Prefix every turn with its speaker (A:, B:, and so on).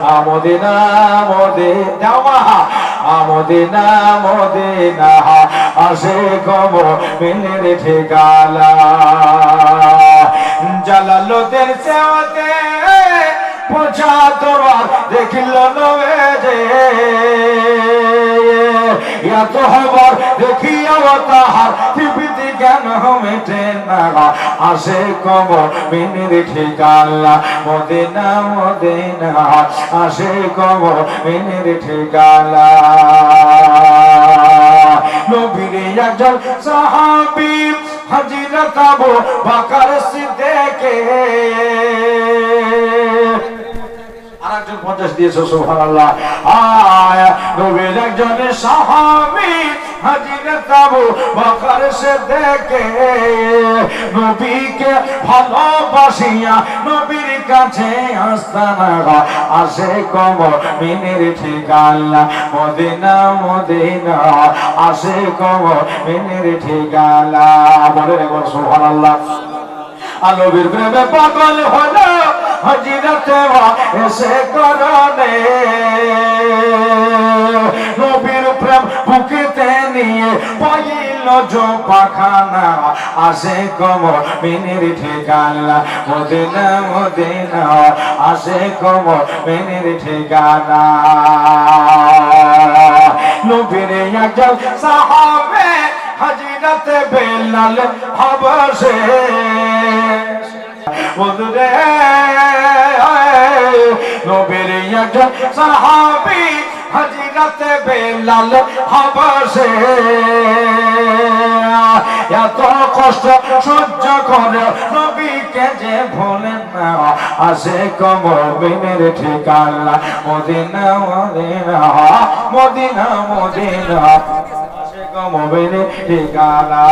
A: আমদিনা Medina আমদিনা Medina আসে কম মিলের ঠিকালা জালালুদ্দিন সেওতে পৌঁছা তোমার দেখিল নবে এত হবার দেখিয়াও তাহার টিপিতে কেন মেটে না আসে কম মিনির ঠিকালা মদিনা মদিনা। আসে কম মিনির নবীর একজন সাহাবি আরেকজন পঞ্চাশ দিয়েছে, সুবহানাল্লাহ। আয় নবীর একজন সাহাবী হাজিরত আবু বকর দেখে, নবীকে ভালোবাসিয়া নবীর সুবহানাল্লাহ। আলবীর প্রেমে পাগল হলো হজিরতে এসে করনে নবীর প্রেম বুকেতে নিয়ে পাইল জো পাখানা আসে কম মিনির ঠিকানা। মদিনা মদিনা, আসে কম মিনির ঠিকানা। নবীর একজন সাহাবে হাজিরাতে বেলাল হবসে বন্ধুরে সাহাবি হাজিরাতে বেলাল হবসে। এত কষ্ট সহ্য করে নবীকে যে ভোলেন না। আসে কমবিনের ঠিকানা মদিনা মদিনা মদিনা মদিনা। আসে কমবিনের ঠিকানা।